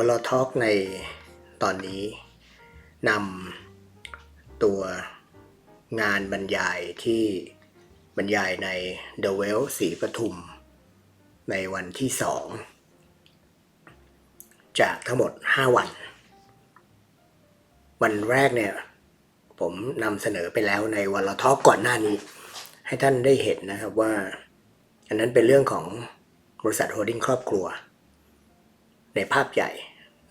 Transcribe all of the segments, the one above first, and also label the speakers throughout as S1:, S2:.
S1: วอลท็อกในตอนนี้นำตัวงานบรรยายที่บรรยายใน The Well ศรีปทุม ในวันที่สองจากทั้งหมด 5 วัน วันแรกเนี่ย ผมนำเสนอไปแล้วในวันละทอกก่อนหน้านี้ ให้ท่านได้เห็นนะครับว่า อันนั้นเป็นเรื่องของบริษัทโฮลดิ้งครอบครัว ในภาพใหญ่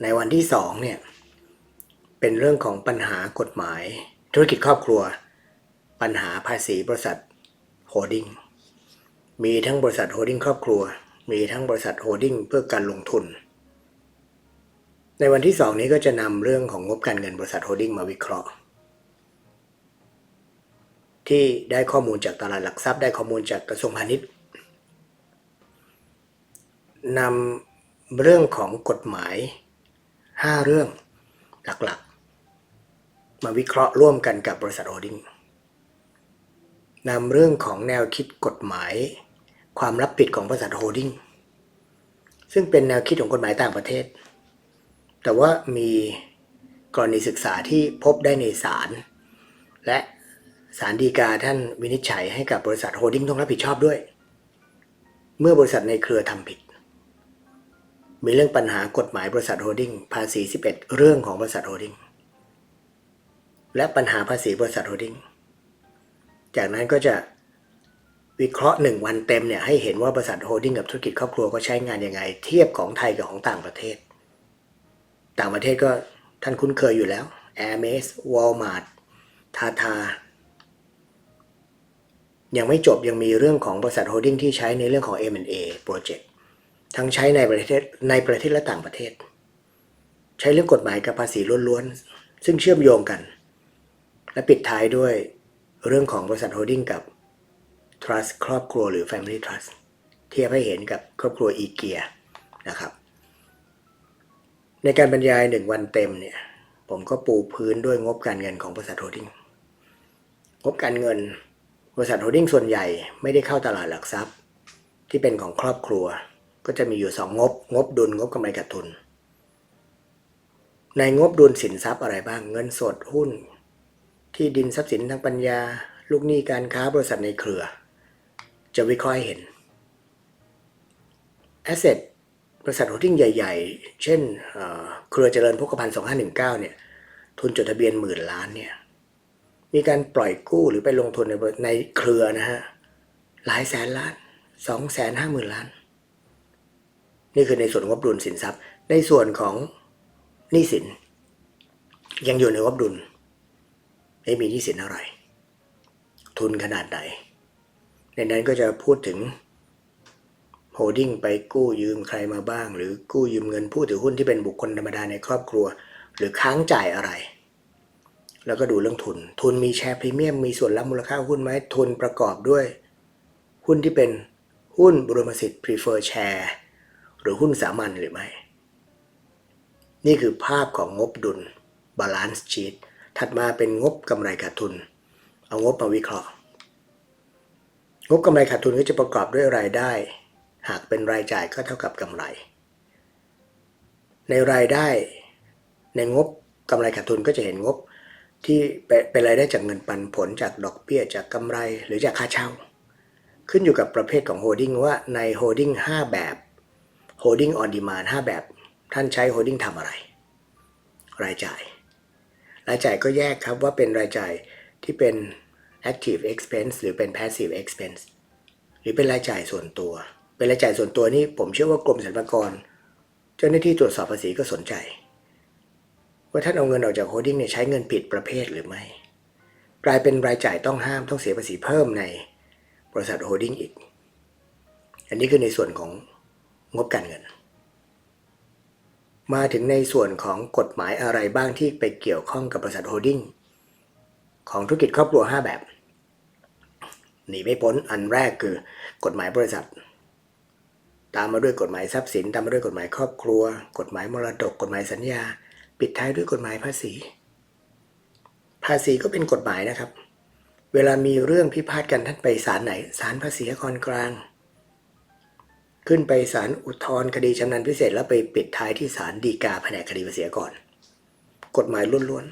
S1: ในวันที่สองเนี่ยเป็นเรื่องของปัญหากฎหมาย ธุรกิจครอบครัว ปัญหาภาษีบริษัทโฮดิ้งมีทั้งบริษัทโฮดิ้งครอบครัว มีทั้งบริษัทโฮดิ้งเพื่อการลงทุน ในวันที่สองนี้ก็จะนำเรื่องของงบการเงินบริษัทโฮดิ้งมาวิเคราะห์ ที่ได้ข้อมูลจากตลาดหลักทรัพย์ได้ข้อมูลจากกระทรวงพาณิชย์นำเรื่องของกฎหมาย 5 เรื่องหลักๆ มาวิเคราะห์ร่วมกันกับบริษัทโฮดิ้งนำเรื่องของแนวคิดกฎหมาย ความรับผิดของบริษัทโฮดิ้งซึ่งเป็นแนวคิดของกฎหมายต่างประเทศ แต่ว่ามีกรณีศึกษาที่พบได้ในศาลและศาลฎีกาท่านวินิจฉัยให้กับบริษัทโฮดิ้งต้องรับผิดชอบด้วย เมื่อบริษัทในเครือทำผิด มีเรื่องปัญหากฎหมายบริษัทโฮลดิ้งภาษี 11 เรื่องของบริษัทโฮลดิ้งและปัญหาภาษีบริษัทโฮลดิ้งจากนั้นก็จะวิเคราะห์หนึ่งวันเต็มเนี่ยให้เห็นว่าบริษัทโฮลดิ้งกับธุรกิจครอบครัวก็ใช้งานยังไง เทียบของไทยกับของต่างประเทศ ต่างประเทศก็ท่านคุ้นเคยอยู่แล้ว Hermes Walmart Tata ยังไม่จบยังมีเรื่องของบริษัทโฮลดิ้งที่ใช้ในเรื่องของ M&A Project ทั้งใช้ในประเทศในประเทศและต่างประเทศ ใช้เรื่องกฎหมายกับภาษีล้วนๆ ซึ่งเชื่อมโยงกัน และปิดท้ายด้วยเรื่องของบริษัทโฮลดิ้งกับ Trust ครอบครัวหรือ Family Trust เทียบให้เห็นกับครอบครัวอีเกียนะครับ ในการบรรยายหนึ่งวันเต็มเนี่ย ผมก็ปูพื้นด้วยงบการเงินของบริษัทโฮลดิ้งงบการเงิน บริษัทโฮลดิ้งส่วนใหญ่ไม่ได้เข้าตลาดหลักทรัพย์ ที่เป็นของครอบครัว ก็จะมีอยู่สองงบ งบดุลงบกำไรขาดทุน ในงบดุลสินทรัพย์อะไรบ้าง เงินสดหุ้น ที่ดินทรัพย์สินทางปัญญา ลูกหนี้การค้าบริษัทในเครือ จะวิเคราะห์ให้เห็น Asset บริษัทโฮลดิ้งใหญ่ ๆ เช่นเอ่อเครือเจริญพกพันสองห้าหนึ่งเก้าเนี่ย ทุนจดทะเบียนหมื่นล้านเนี่ย มีการปล่อยกู้หรือไปลงทุนในในเครือนะฮะ หลายแสนล้านสองแสนห้าหมื่นล้าน นี่คือในส่วนงบดุลสินทรัพย์ ในส่วนของหนี้สิน ยังอยู่ในงบดุลไม่มีหนี้สินอะไรทุนขนาดไหน ในนั้นก็จะพูดถึงโฮลดิ้งไปกู้ยืมใครมาบ้าง หรือกู้ยืมเงินผู้ถือหุ้นที่เป็นบุคคลธรรมดาในครอบครัว หรือค้างจ่ายอะไร แล้วก็ดูเรื่องทุน ทุนมีแชร์พรีเมียมมีส่วนรับมูลค่าหุ้นไหมทุนประกอบด้วย หุ้นที่เป็นหุ้นบรมสิทธิ์ prefer share หรือหุ้นสามัญหรือไม่ นี่คือภาพของงบดุล balance sheet ถัดมาเป็นงบกำไรขาดทุน เอางบมาวิเคราะห์ งบกำไรขาดทุนก็จะประกอบด้วยรายได้ หากเป็นรายจ่ายก็เท่ากับกำไร ในรายได้ในงบกำไรขาดทุนก็จะเห็นงบที่เป็นรายได้จากเงินปันผลจากดอกเบี้ยจากกำไรหรือจากค่าเช่า ขึ้นอยู่กับประเภทของโฮดดิ้งว่าในโฮดดิ้ง5แบบ โฮดดิ้งออนดีมาน5แบบ ท่านใช้โฮดดิ้งทำอะไร รายจ่าย รายจ่ายก็แยกครับว่าเป็นรายจ่ายที่เป็น active expense หรือเป็น passive expense หรือเป็นรายจ่ายส่วนตัว เป็นรายจ่ายส่วนตัวนี่ผมเชื่อว่ากรมสรรพากร เจ้าหน้าที่ตรวจสอบภาษีก็สนใจ ว่าท่านเอาเงินออกจากโฮดดิ้งเนี่ยใช้เงินผิดประเภทหรือไม่ กลายเป็นรายจ่ายต้องห้ามต้องเสียภาษีเพิ่มในบริษัทโฮดดิ้งอีก อันนี้คือในส่วนของ งบการเงิน มาถึงในส่วนของกฎหมายอะไรบ้างที่ไปเกี่ยวข้องกับบริษัทโฮดดิ้งของธุรกิจครอบครัว 5 แบบหนีไม่พ้นอันแรกคือกฎหมายบริษัท ตามมาด้วยกฎหมายทรัพย์สิน ตามมาด้วยกฎหมายครอบครัว กฎหมายมรดก กฎหมายสัญญา ปิดท้ายด้วยกฎหมายภาษี ภาษีก็เป็นกฎหมายนะครับ เวลามีเรื่องพิพาทกันท่านไปศาลไหนศาลภาษีนครกลาง ขึ้นไปศาลอุทธรณ์คดีชำนาญพิเศษ แล้วไปปิดท้ายที่ศาลฎีกาแผนกคดีภาษีก่อน กฎหมายล้วน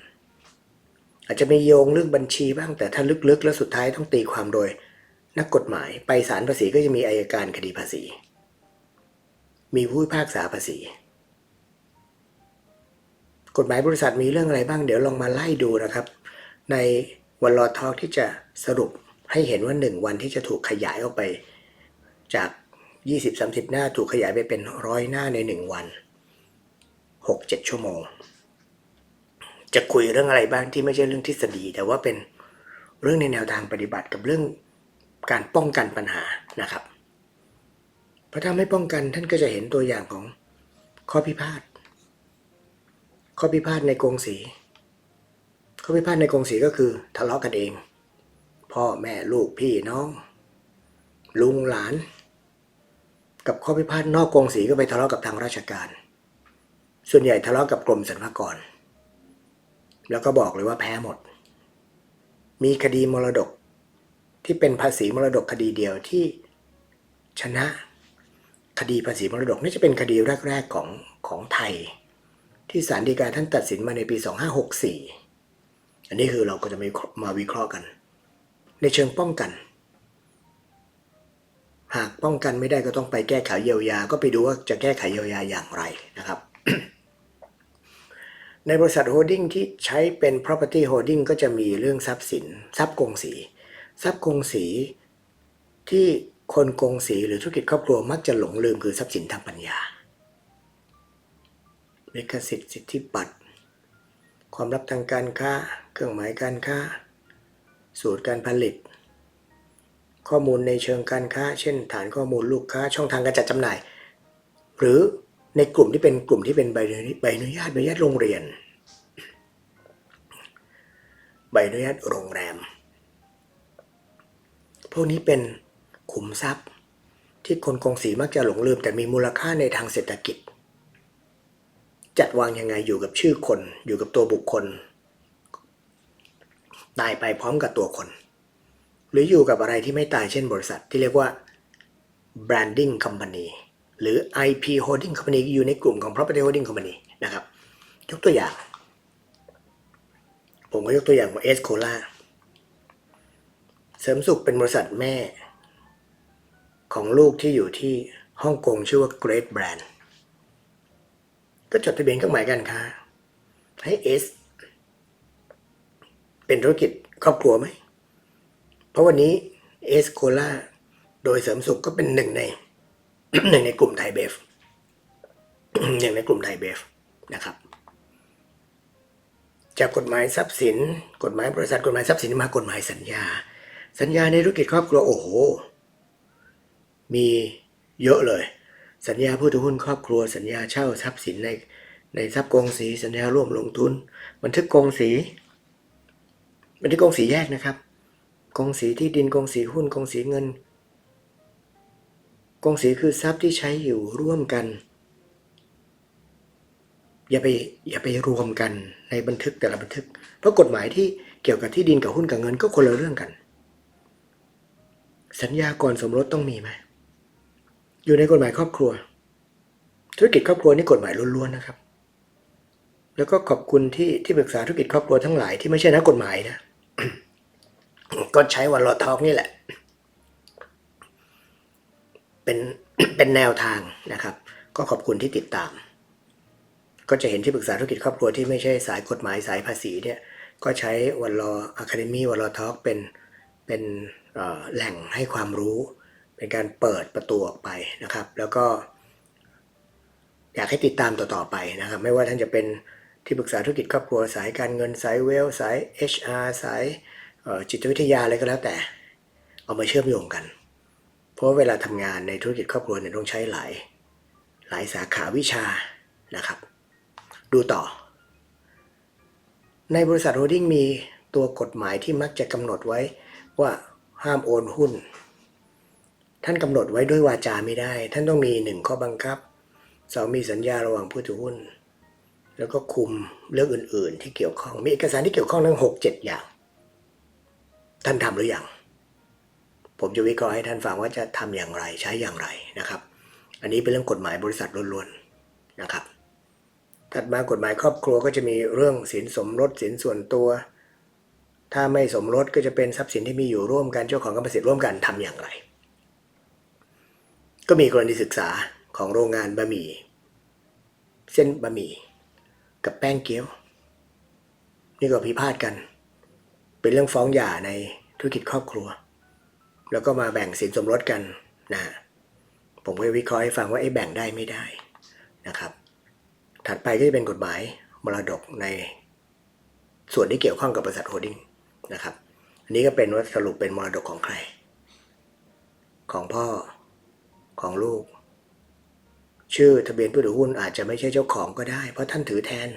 S1: ๆอาจจะมีโยงเรื่องบัญชีบ้างแต่ถ้าลึกๆ แล้วสุดท้ายต้องตีความโดย นักกฎหมายไปศาลภาษีก็จะมีอายการคดีภาษี มีผู้พิพากษาภาษี กฎหมายบริษัทมีเรื่องอะไรบ้างเดี๋ยวลองมาไล่ดูนะครับ ในวันรอทอกที่จะสรุปให้เห็นว่า1วันที่จะถูกขยายออกไปจาก 20-30 หน้าถูกขยายไปเป็นร้อยหน้าใน 1 วัน 6-7 ชั่วโมง จะคุยเรื่องอะไรบ้างที่ไม่ใช่เรื่องทฤษฎี แต่ว่าเป็นเรื่องในแนวทางปฏิบัติกับเรื่องการป้องกันปัญหานะครับ เพราะถ้าไม่ป้องกันท่านก็จะเห็นตัวอย่างของข้อพิพาท ข้อพิพาทในกรงสี ข้อพิพาทในกรงสีก็คือทะเลาะกันเอง พ่อแม่ลูกพี่น้อง ลุงหลาน กับข้อพิพาทนอกกรงสีก็ไปทะเลาะกับทางราชการ ส่วนใหญ่ทะเลาะกับกรมสรรพากร แล้วก็บอกเลยว่าแพ้หมด มีคดีมรดกที่เป็นภาษีมรดกคดีเดียวที่ชนะคดีภาษีมรดกนี่จะเป็นคดีแรก ๆของของไทย ที่ศาลฎีกาท่านตัดสินมาในปี 2564 อันนี้คือเราก็จะมามาวิเคราะห์กัน ในเชิงป้องกัน หากป้องกันไม่ได้ก็ต้องไปแก้ไขเยียวยา ก็ไปดูว่าจะแก้ไขเยียวยาอย่างไรนะครับ ในบริษัทโฮดดิ้งที่ใช้เป็น property holding ก็จะมีเรื่องทรัพย์สิน ทรัพย์กงสี ทรัพย์กงสีที่คนกงสีหรือธุรกิจครอบครัวมักจะหลงลืมคือทรัพย์สินทางปัญญาลิขสิทธิ์สิทธิบัตร ความลับทางการค้า เครื่องหมายการค้า สูตรการผลิต ข้อมูลในเชิงการค้า เช่น ฐานข้อมูลลูกค้า ช่องทางการจัดจำหน่าย หรือในกลุ่มที่เป็นกลุ่มที่เป็นใบอนุใบอนุญาตใบอนุญาตโรงเรียน ใบอนุญาตโรงแรม พวกนี้เป็นขุมทรัพย์ ที่คนกงสีมักจะหลงลืม แต่มีมูลค่าในทางเศรษฐกิจ จัดวางยังไงอยู่กับชื่อคน อยู่กับตัวบุคคล ตายไปพร้อมกับตัวคน รืออยู่กับอะไรที่ไม่ตายเช่นบริษัทที่เรียกว่า branding company หรือ IP holding company อยู่ในกลุ่มของ property holding company นะครับ ยกตัวอย่าง ผมก็ยกตัวอย่างว่าเอสโคลาเสริมสุขเป็นบริษัทแม่ ของลูกที่อยู่ที่ฮ่องกงชื่อว่า Great Brand ก็จดทะเบียนเครื่องหมายการค้า ให้เอสเป็นธุรกิจครอบครัวไหม เพราะวันนี้เอสโคลาโดยเสริมสุขก็เป็นหนึ่งในหนึ่งในกลุ่มไทยเบฟหนึ่งในกลุ่มไทยเบฟนะครับ จากกฎหมายทรัพย์สิน กฎหมายบริษัทกฎหมายทรัพย์สินมากฎหมายสัญญา สัญญาในธุรกิจครอบครัวโอ้โห มีเยอะเลย สัญญาผู้ถือหุ้นครอบครัว สัญญาเช่าทรัพย์สินในในทรัพย์กองสีสัญญาร่วมลงทุน บันทึกกองสีบันทึกกองสีแยกนะครับ กองสีที่ดินกองสีหุ้นกองสีเงินกองสีคือทรัพย์ที่ใช้อยู่ร่วมกัน อย่าไปอย่าไปรวมกันในบันทึกแต่ละบันทึก เพราะกฎหมายที่เกี่ยวกับที่ดินกับหุ้นกับเงินก็คนละเรื่องกัน สัญญาก่อนสมรสต้องมีไหมอยู่ในกฎหมายครอบครัว ธุรกิจครอบครัวนี่กฎหมายล้วนๆนะครับ แล้วก็ขอบคุณที่ที่ปรึกษาธุรกิจครอบครัวทั้งหลายที่ไม่ใช่นักกฎหมายนะ ก็ใช้วันรอทอกนี่แหละ เป็นเป็นแนวทางนะครับ ก็ขอบคุณที่ติดตาม ก็จะเห็นที่ปรึกษาธุรกิจครอบครัวที่ไม่ใช่สายกฎหมายสายภาษีเนี่ย ก็ใช้วันรออะคาเดมี่วันรอทอกเป็นเป็นแหล่งให้ความรู้ เป็นการเปิดประตูออกไปนะครับ แล้วก็อยากให้ติดตามต่อๆไปนะครับ ไม่ว่าท่านจะเป็นที่ปรึกษาธุรกิจครอบครัวสายการเงินสายเวลสาย HR สาย จิตวิทยาอะไรก็แล้วแต่ เอามาเชื่อมโยงกัน เพราะเวลาทำงานในธุรกิจครอบครัวเนี่ยต้องใช้หลาย หลายสาขาวิชานะครับ ดูต่อ ในบริษัทโฮดดิ้งมีตัวกฎหมายที่มักจะกำหนดไว้ว่าห้ามโอนหุ้น ท่านกำหนดไว้ด้วยวาจาไม่ได้ ท่านต้องมีหนึ่งข้อบังคับสองมีสัญญาระหว่างผู้ถือหุ้น แล้วก็คุมเรื่องอื่น ๆ ที่เกี่ยวข้องมีเอกสารที่เกี่ยวข้องทั้งหกเจ็ดอย่าง ท่านทำหรือยัง ผมจะวิเคราะห์ให้ท่านฟังว่าจะทำอย่างไรใช้อย่างไรนะครับ อันนี้เป็นเรื่องกฎหมายบริษัทล้วนๆนะครับ ถัดมากฎหมายครอบครัวก็จะมีเรื่องสินสมรสสินส่วนตัว ถ้าไม่สมรสก็จะเป็นทรัพย์สินที่มีอยู่ร่วมกันเจ้าของกรรมสิทธิ์ร่วมกันทำอย่างไร ก็มีกรณีศึกษาของโรงงานบะหมี่เส้นบะหมี่กับแป้งเกี๊ยว นี่ก็พิพาทกัน เป็นเรื่องฟ้องหย่าในธุรกิจครอบครัว แล้วก็มาแบ่งสินสมรสกันนะผมก็วิเคราะห์ให้ฟังว่าไอ้แบ่งได้ไม่ได้นะครับ ถัดไปก็จะเป็นกฎหมายมรดกในส่วนที่เกี่ยวข้องกับบริษัทโฮลดิ้งนะครับ อันนี้ก็เป็นว่าสรุปเป็นมรดกของใคร ของพ่อของลูก ชื่อทะเบียนผู้ถือหุ้นอาจจะไม่ใช่เจ้าของก็ได้ เพราะท่านถือแทน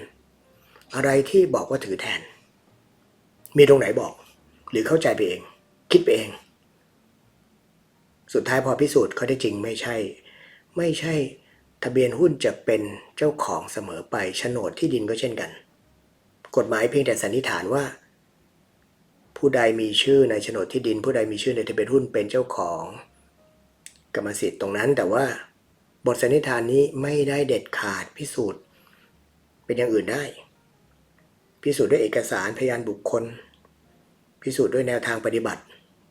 S1: อะไรที่บอกว่าถือแทน มีตรงไหนบอก หรือเข้าใจไปเอง คิดไปเอง สุดท้ายพอพิสูจน์เขาได้จริงไม่ใช่ ไม่ใช่ ทะเบียนหุ้นจะเป็นเจ้าของเสมอไปโฉนดที่ดินก็เช่นกัน กฎหมายเพียงแต่สันนิษฐานว่า ผู้ใดมีชื่อในโฉนดที่ดิน ผู้ใดมีชื่อในทะเบียนหุ้นเป็นเจ้าของกรรมสิทธิ์ตรงนั้น แต่ว่าบทสันนิษฐานนี้ไม่ได้เด็ดขาดพิสูจน์ เป็นอย่างอื่นได้ พิสูจน์ด้วยเอกสารพยานบุคคล พิสูจน์ด้วยแนวทางปฏิบัติ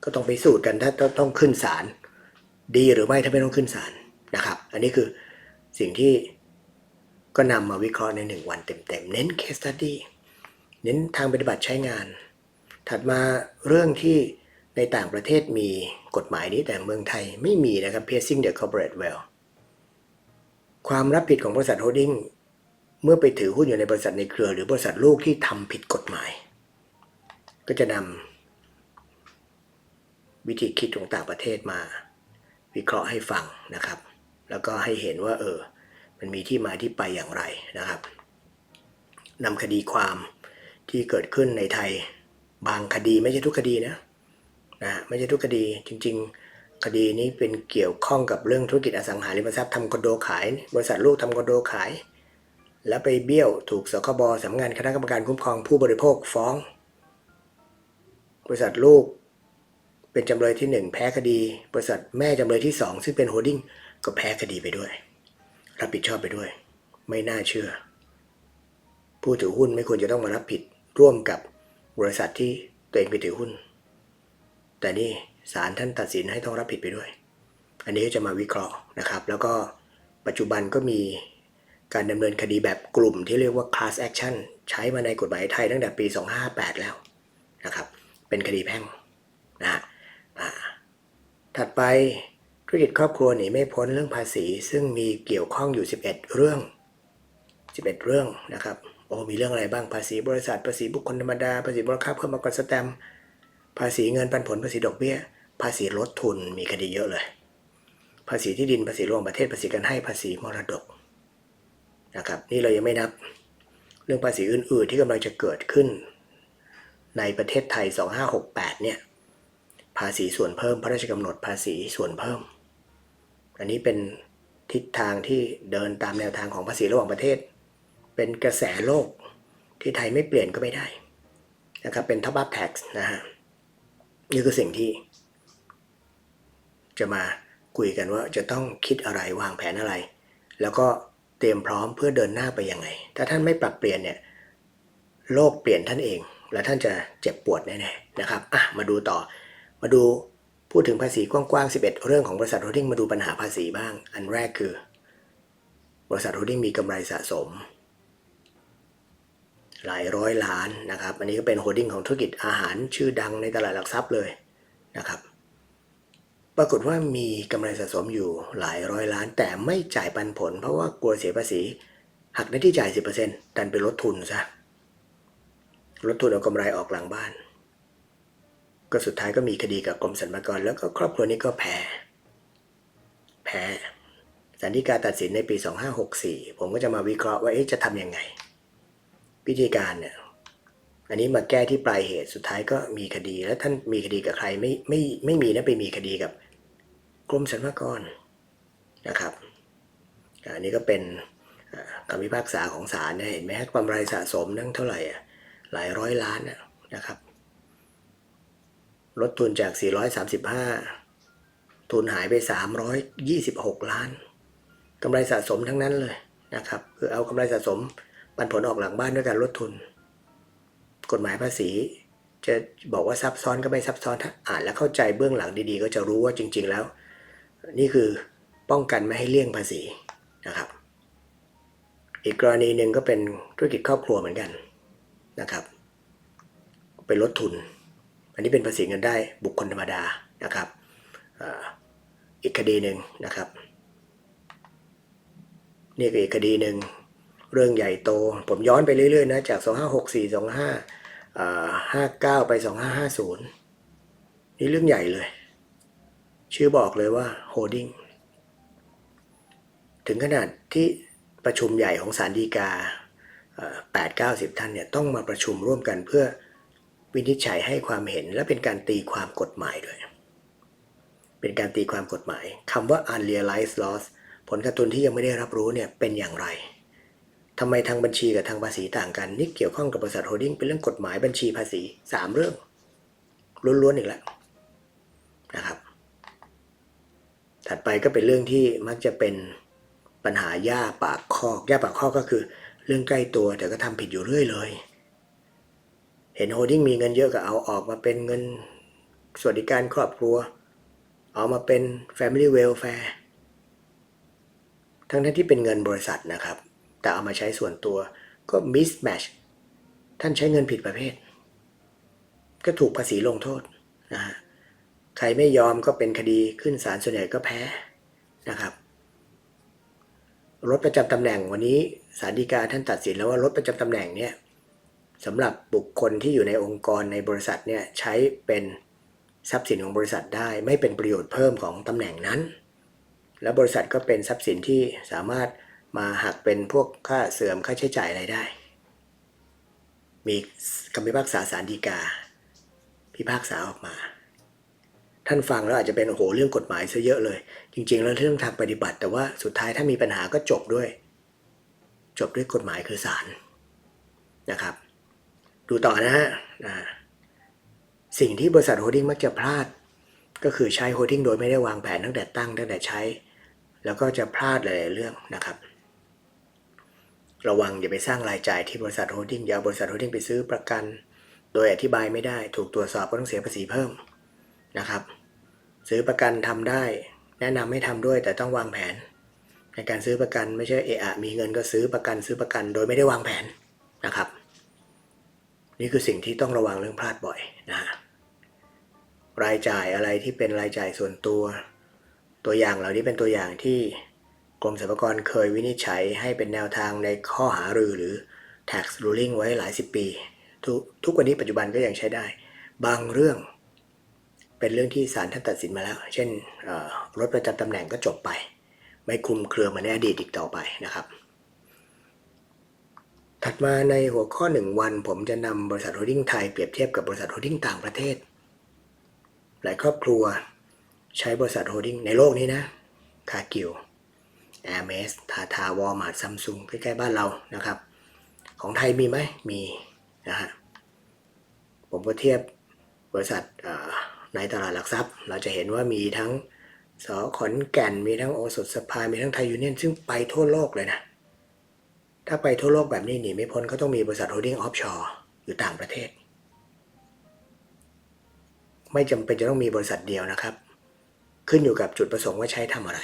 S1: ก็ต้องพิสูจน์กันถ้าต้องขึ้นศาลดีหรือไม่ถ้าไม่ต้องขึ้นศาลนะครับ อันนี้คือสิ่งที่ก็นำมาวิเคราะห์ในหนึ่งวันเต็มๆ เน้น case study เน้นทางปฏิบัติใช้งาน ถัดมาเรื่องที่ในต่างประเทศมีกฎหมายนี้แต่เมืองไทยไม่มีนะครับ piercing the corporate veil ความรับผิดของบริษัทโฮลดิ้ง เมื่อไปถือหุ้นอยู่ในบริษัทในเครือ หรือบริษัทลูกที่ทำผิดกฎหมาย ก็จะนำวิธีคิดของต่างประเทศมา วิเคราะห์ให้ฟังนะครับ แล้วก็ให้เห็นว่า เออ มันมีที่มาที่ไปอย่างไรนะครับนำคดีความที่เกิดขึ้นในไทยบางคดีไม่ใช่ทุกคดีนะนะไม่ใช่ทุกคดีจริง ๆ คดีนี้เป็นเกี่ยวข้องกับเรื่องธุรกิจอสังหาริมทรัพย์ทำคอนโดขาย บริษัทลูกทำคอนโดขาย แล้วไปเบี้ยวถูกสคบสำนักงานคณะกรรมการคุ้มครองผู้บริโภคฟ้อง บริษัทลูกเป็นจำเลยที่หนึ่งแพ้คดี บริษัทแม่จำเลยที่สองซึ่งเป็นโฮลดิ้งก็แพ้คดีไปด้วย รับผิดชอบไปด้วย ไม่น่าเชื่อ ผู้ถือหุ้นไม่ควรจะต้องมารับผิดร่วมกับบริษัทที่ตัวเองไปถือหุ้น แต่นี่ศาลท่านตัดสินให้ต้องรับผิดไปด้วย อันนี้ก็จะมาวิเคราะห์นะครับ แล้วก็ปัจจุบันก็มี การดำเนินคดีแบบกลุ่มที่เรียกว่า class action ใช้มาในกฎหมายไทยตั้งแต่ปี 258 แล้วนะครับ เป็นคดีแพ่งนะฮะถัดไปธุรกิจครอบครัวหนีไม่พ้นเรื่องภาษี ซึ่งมีเกี่ยวข้องอยู่ 11 เรื่อง 11 เรื่องนะครับโอ้มีเรื่องอะไรบ้างภาษีบริษัทภาษีบุคคลธรรมดาภาษีมูลค่าเพิ่มมากกว่าสแตมภาษีเงินปันผลภาษีดอกเบี้ย ภาษีลดทุนมีคดีเยอะเลย ภาษีที่ดินภาษีรวมประเทศภาษีการให้ภาษีมรดก นะครับ นี่เรายังไม่นับเรื่องภาษีอื่น ๆ ที่กำลังจะเกิดขึ้น ในประเทศไทย 2568 เนี่ย ภาษีส่วนเพิ่มพระราชกำหนดภาษีส่วนเพิ่ม อันนี้เป็นทิศทางที่เดินตามแนวทางของภาษีระหว่างประเทศ เป็นกระแสโลกที่ไทยไม่เปลี่ยนก็ไม่ได้นะครับ เป็น top up tax นะฮะ นี่คือสิ่งที่ จะมาคุยกันว่าจะต้องคิดอะไรวางแผนอะไร แล้วก็ เตรียมพร้อมเพื่อเดินหน้าไปยังไง ถ้าท่านไม่ปรับเปลี่ยนเนี่ยโลกเปลี่ยนท่านเอง และท่านจะเจ็บปวดแน่ๆนะครับอะมาดูต่อ มาดูพูดถึงภาษีกว้างๆ 11 เรื่องของบริษัทโฮลดิ้งมาดูปัญหาภาษีบ้าง อันแรกคือ บริษัทโฮลดิ้งมีกำไรสะสม หลายร้อยล้านนะครับ อันนี้ก็เป็นโฮลดิ้งของธุรกิจอาหารชื่อดังในตลาดหลักทรัพย์เลยนะครับ ปรากฏว่ามีกำไรสะสมอยู่หลายร้อยล้าน แต่ไม่จ่ายปันผล เพราะว่ากลัวเสียภาษีหักได้ที่จ่าย 10%ดันไปลดทุนซะลดทุนเอากำไรออกหลังบ้าน ก็สุดท้ายก็มีคดีกับกรมสรรพากรแล้วก็ครอบครัวนี้ก็แพ้แพ้สันติกาตัดสินในปี 2564 ผมก็จะมาวิเคราะห์ว่าจะทำยังไงวิธีการเนี่ยอันนี้มาแก้ที่ปลายเหตุสุดท้ายก็มีคดีแล้วท่านมีคดีกับใครไม่ไม่ไม่มีนะไปมีคดีกับ กรมสรรพากรนะครับอันนี้ก็เป็นคำพิพากษาของศาลเนี่ยเห็นไหมฮะกำไรสะสมนั่งเท่าไหร่อะหลายร้อยล้านนะนะครับลดทุนจาก 435 ทุนหายไป 326 ล้านกำไรสะสมทั้งนั้นเลยนะครับคือเอากำไรสะสมปันผลออกหลังบ้านด้วยการลดทุน กฎหมายภาษี จะบอกว่าซับซ้อนก็ไม่ซับซ้อนถ้าอ่านแล้วเข้าใจเบื้องหลังดีๆ ก็จะรู้ว่าจริง ๆ แล้ว นี่คือป้องกันไม่ให้เลี่ยงภาษีนะครับ อีกกรณีหนึ่งก็เป็นธุรกิจครอบครัวเหมือนกันนะครับ เป็นลดทุน อันนี้เป็นภาษีเงินได้บุคคลธรรมดานะครับอีกคดีหนึ่งนะครับ นี่ก็อีกคดีหนึ่งเรื่องใหญ่โต ผมย้อนไปเรื่อยๆนะจาก 2564 25ห้าเก้าไปสองห้าห้าศูนย์นี่เรื่องใหญ่เลย ชื่อบอกเลยว่าโฮดดิ้งถึงขนาดที่ประชุมใหญ่ของศาลฎีกาแปดเก้าสิบท่านเนี่ยต้องมาประชุมร่วมกันเพื่อวินิจฉัยให้ความเห็นและเป็นการตีความกฎหมายด้วย เป็นการตีความกฎหมายคำว่า unrealized loss ผลการะตุนที่ยังไม่ได้รับรู้เนี่ยเป็นอย่างไรทำไมทางบัญชีกับทางภาษีต่างกันนี่เกี่ยวข้องกับบริษัทโฮลดิ้งเป็นเรื่องกฎหมายบัญชีภาษีสามเรื่องล้วนๆอีกแล้วนะครับ ถัดไปก็เป็นเรื่องที่มักจะเป็นปัญหาย่าปากคอกย่าปากคอกก็คือ เรื่องใกล้ตัวแต่ก็ทำผิดอยู่เรื่อยเลย เห็นโฮลดิ้งมีเงินเยอะก็เอาออกมาเป็นเงินสวัสดิการครอบครัว เอามาเป็น Family Welfare ทั้งที่เป็นเงินบริษัทนะครับ แต่เอามาใช้ส่วนตัวก็ mismatch ท่านใช้เงินผิดประเภท ก็ถูกภาษีลงโทษนะฮะ ใครไม่ยอมก็เป็นคดีขึ้นศาลส่วนใหญ่ก็แพ้นะครับ รถประจำตำแหน่งวันนี้ศาลฎีกาท่านตัดสินแล้วว่ารถประจำตำแหน่งเนี่ยสำหรับบุคคลที่อยู่ในองค์กรในบริษัทเนี่ยใช้เป็นทรัพย์สินของบริษัทได้ ไม่เป็นประโยชน์เพิ่มของตำแหน่งนั้น แล้วบริษัทก็เป็นทรัพย์สินที่สามารถมาหักเป็นพวกค่าเสื่อมค่าใช้จ่ายอะไรได้ มีคำพิพากษาศาลฎีกาพิพากษาออกมา ท่านฟังแล้วอาจจะเป็นโอ้โหเรื่องกฎหมายซะเยอะเลย จริง ๆ แล้วเรื่องทางปฏิบัติ แต่ว่าสุดท้ายถ้ามีปัญหาก็จบด้วย จบด้วยกฎหมายคือศาลนะครับ ดูต่อนะฮะสิ่งที่บริษัทโฮลดิ้งมักจะพลาด ก็คือใช้โฮลดิ้งโดยไม่ได้วางแผนตั้งแต่ตั้งตั้งแต่ใช้ แล้วก็จะพลาดหลายๆเรื่องนะครับ ระวังอย่าไปสร้างรายจ่ายที่บริษัทโฮลดิ้งอย่าเอาบริษัทโฮลดิ้งไปซื้อประกัน โดยอธิบายไม่ได้ถูกตรวจสอบก็ต้องเสียภาษีเพิ่มนะครับ ซื้อประกันทำได้ แนะนำให้ทำด้วยแต่ต้องวางแผน ในการซื้อประกันไม่ใช่เอะอะมีเงินก็ซื้อประกันซื้อประกันโดยไม่ได้วางแผนนะครับ นี่คือสิ่งที่ต้องระวังเรื่องพลาดบ่อยนะฮะรายจ่ายอะไรที่เป็นรายจ่ายส่วนตัว ตัวอย่างเหล่านี้เป็นตัวอย่างที่กรมสรรพากรเคยวินิจฉัยให้เป็นแนวทางในข้อหารือหรือ tax ruling ไว้หลายสิบปี ทุกทุกวันนี้ปัจจุบันก็ยังใช้ได้ บางเรื่อง เป็นเรื่องที่ศาลท่านตัดสินมาแล้ว เช่นรถประจำตำแหน่งก็จบไป ไม่คุมเครือมาในอดีตอีกต่อไปนะครับ ถัดมาในหัวข้อหนึ่งวัน ผมจะนำบริษัทโฮลดิ้งไทยเปรียบเทียบกับบริษัทโฮลดิ้งต่างประเทศ หลายครอบครัวใช้บริษัทโฮลดิ้งในโลกนี้นะคากิวแอร์เมสทาทาวอลมาร์ทซัมซุงใกล้ๆบ้านเรานะครับ ของไทยมีไหมมีนะฮะผมก็เทียบบริษัท ในตลาดหลักทรัพย์ เราจะเห็นว่ามีทั้งสอขอนแก่น มีทั้งโอสถสภา มีทั้งไทยยูเนียน ซึ่งไปทั่วโลกเลยนะ ถ้าไปทั่วโลกแบบนี้หนีไม่พ้นก็ต้องมีบริษัทโฮลดิ้งออฟชอร์อยู่ต่างประเทศ ไม่จำเป็นจะต้องมีบริษัทเดียวนะครับ ขึ้นอยู่กับจุดประสงค์ว่าใช้ทำอะไร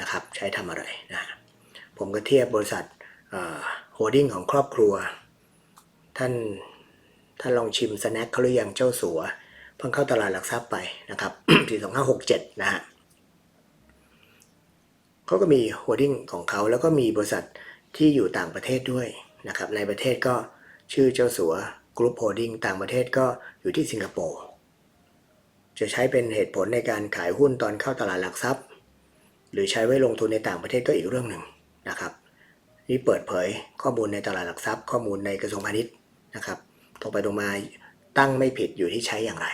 S1: นะครับ ใช้ทำอะไรนะผมก็เทียบบริษัทโฮลดิ้งของครอบครัว ท่านท่านลองชิมสแน็คเขาหรือยังเจ้าสัว เพิ่งเข้าตลาดหลักทรัพย์ไปนะครับปี2567นะฮะเขาก็มีโฮลดิ้งของเขาแล้วก็มีบริษัทที่อยู่ต่างประเทศด้วยนะครับ ในประเทศก็ชื่อเจ้าสัวกรุ๊ปโฮลดิ้งต่างประเทศก็อยู่ที่สิงคโปร์จะใช้เป็นเหตุผลในการขายหุ้นตอนเข้าตลาดหลักทรัพย์ หรือใช้ไว้ลงทุนในต่างประเทศก็อีกเรื่องหนึ่งนะครับนี่เปิดเผยข้อมูลในตลาดหลักทรัพย์ ข้อมูลในกระทรวงพาณิชย์นะครับตรงไปตรงมาตั้งไม่ผิดอยู่ที่ใช้อย่างไร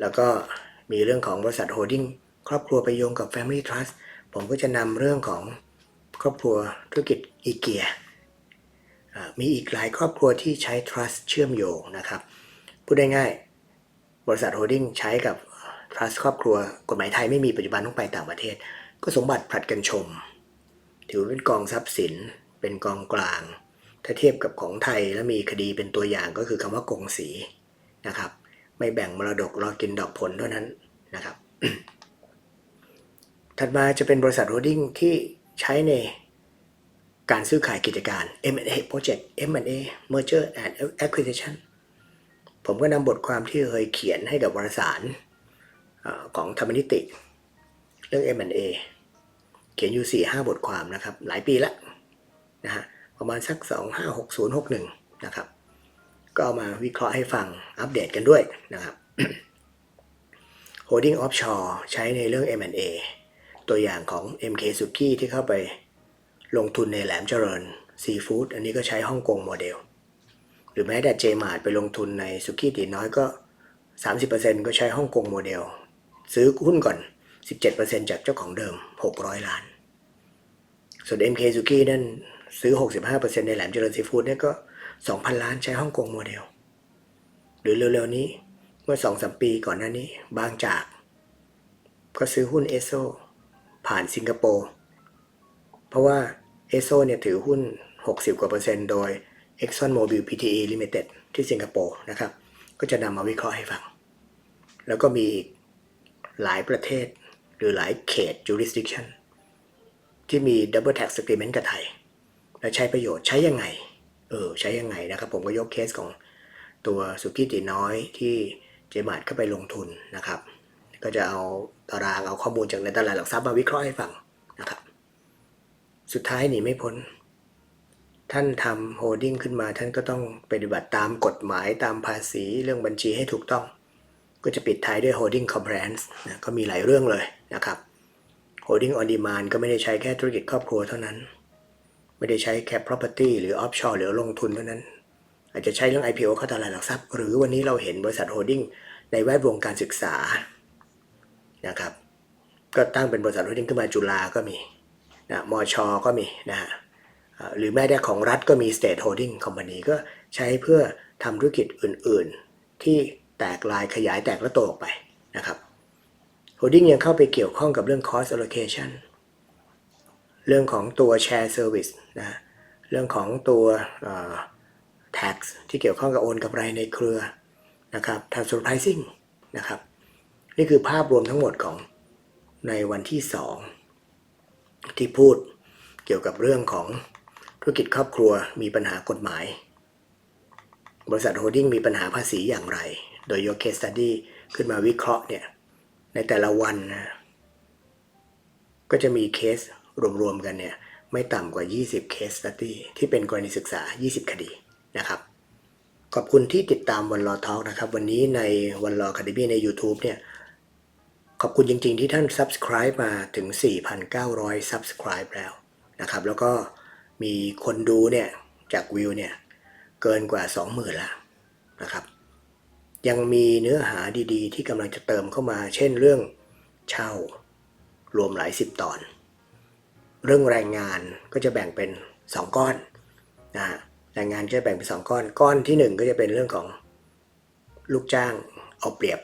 S1: แล้วก็มีเรื่องของบริษัทโฮดิ้งครอบครัวไปโยงกับ Family Trust ผมก็จะนำเรื่องของครอบครัวธุรกิจอีเกียมีอีกหลายครอบครัวที่ใช้ trust เชื่อมโยงนะครับ พูดได้ง่าย บริษัทโฮดิ้งใช้กับ trust ครอบครัว กฎหมายไทยไม่มีปัจจุบันต้องไปต่างประเทศ ก็สมบัติผลัดกันชม ถือเป็นกองทรัพย์สิน เป็นกองกลาง ถ้าเทียบกับของไทยแล้วมีคดีเป็นตัวอย่างก็คือคำว่ากงสีนะครับ ไม่แบ่งมรดกรอกินดอกผลเท่านั้นนะครับ ถัดมาจะเป็นบริษัทโฮลดิ้งที่ใช้ในการซื้อขายกิจการ M&A Project M&A Merger and Acquisition ผมก็นำบทความที่เคยเขียนให้กับวารสารอของธรรมนิติ เรื่อง M&A เขียนอยู่4 5 บทความนะครับ หลายปีแล้วนะฮะ ประมาณสัก 2 5 6 0 6 1 นะครับ ก็เอามาวิเคราะห์ให้ฟังอัปเดตกันด้วยนะครับ Holding Offshore ใช้ในเรื่อง M&A ตัวอย่างของ MK Suki ที่เข้าไปลงทุนในแหลมเจริญซีฟู้ดอันนี้ก็ใช้ฮ่องกงโมเดล หรือแม้แต่เจมาร์ไปลงทุนในสุกี้ตีน้อยก็ 30%ก็ใช้ฮ่องกงโมเดล ซื้อหุ้นก่อน 17%จากเจ้าของเดิม 600 ล้าน ส่วน MK Suki นั่น ซื้อ 65%ในแหลมเจริญซีฟู้ดเนี่ยก็ 2,000 ล้านใช้ฮ่องกงโมเดล หรือเร็วๆนี้เมื่อ 2-3 ปีก่อนหน้านี้ บางจาก ก็ซื้อหุ้นเอโซผ่านสิงคโปร์ เพราะว่าเอโซเนี่ยถือหุ้น 60 กว่าเปอร์เซ็นต์โดย Exxon Mobil Pte Limited ที่สิงคโปร์นะครับ ก็จะนำมาวิเคราะห์ให้ฟัง แล้วก็มีอีกหลายประเทศหรือหลายเขต jurisdiction ที่มี double tax agreement กับไทย และใช้ประโยชน์ใช้ยังไง เออใช้ยังไงนะครับผมก็ยกเคสของตัวสุกี้ตีน้อยที่เจมาร์ดเข้าไปลงทุนนะครับ ก็จะเอาตารางเอาข้อมูลจากในตลาดหลักทรัพย์มาวิเคราะห์ให้ฟังนะครับ สุดท้ายหนีไม่พ้น ท่านทำโฮดดิ้งขึ้นมาท่านก็ต้องปฏิบัติตามกฎหมายตามภาษีเรื่องบัญชีให้ถูกต้อง ก็จะปิดท้ายด้วย holding compliance นะก็มีหลายเรื่องเลยนะครับ holding on demand ก็ไม่ได้ใช้แค่ธุรกิจครอบครัวเท่านั้น ไม่ได้ใช้แค่ property หรือ offshore หรือลงทุนเท่านั้น อาจจะใช้เรื่อง IPO เข้าตลาดหลักทรัพย์ หรือวันนี้เราเห็นบริษัทโฮดดิ้งในแวดวงการศึกษานะครับ ก็ตั้งเป็นบริษัทโฮดดิ้งขึ้นมาจุฬาก็มีนะมอชอก็มีนะฮะหรือแม้แต่ของรัฐก็มี state holding company ก็ใช้เพื่อทำธุรกิจอื่นๆ ที่แตกลายขยายแตกและโตออกไปนะครับ holding ยังเข้าไปเกี่ยวข้องกับเรื่อง cost allocation เรื่องของตัว share service นะเรื่องของตัว tax ที่เกี่ยวข้องกับโอนกับไรในเครือนะครับ transfer pricing นะครับ นี่คือภาพรวมทั้งหมดของในวันที่ 2 ที่พูดเกี่ยวกับเรื่องของธุรกิจครอบครัวมีปัญหากฎหมาย บริษัทโฮดดิ้งมีปัญหาภาษีอย่างไร โดยยกเคสตัดดี้ขึ้นมาวิเคราะห์เนี่ย ในแต่ละวันนะก็จะมีเคสรวมๆกันเนี่ย ไม่ต่ำกว่า 20เคสตัดดี้ที่เป็นกรณีศึกษา 20 คดีนะครับขอบคุณที่ติดตามวันรอทอล์กนะครับ วันนี้ในวันรอคดีบีใน YouTube เนี่ย ขอบคุณจริง ๆ ที่ท่าน subscribe มาถึง 4,900 subscribe แล้วนะครับ แล้วก็มีคนดูเนี่ย จากวิวเนี่ย เกินกว่า 20,000แล้วนะครับ ยังมีเนื้อหาดีๆ ที่กำลังจะเติมเข้ามา เช่นเรื่องเช่ารวมหลายสิบตอน เรื่องแรงงานก็จะแบ่งเป็น 2 ก้อนนะฮะแรงงานจะแบ่งเป็น 2 ก้อน ก้อนที่ 1 ก็จะเป็นเรื่องของลูกจ้างเอาเปรียบ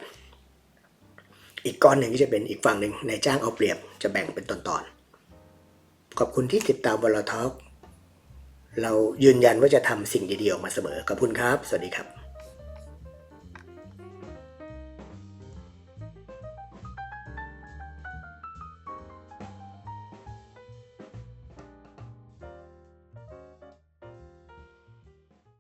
S1: อีกก้อนหนึ่งก็จะเป็นอีกฝั่งหนึ่งนายจ้างเอาเปรียบ จะแบ่งเป็นตอนๆ ขอบคุณที่ติดตามบอลทอล์กเรายืนยันว่าจะทำสิ่งดีๆออกมาเสมอ ขอบคุณครับ สวัสดีครับ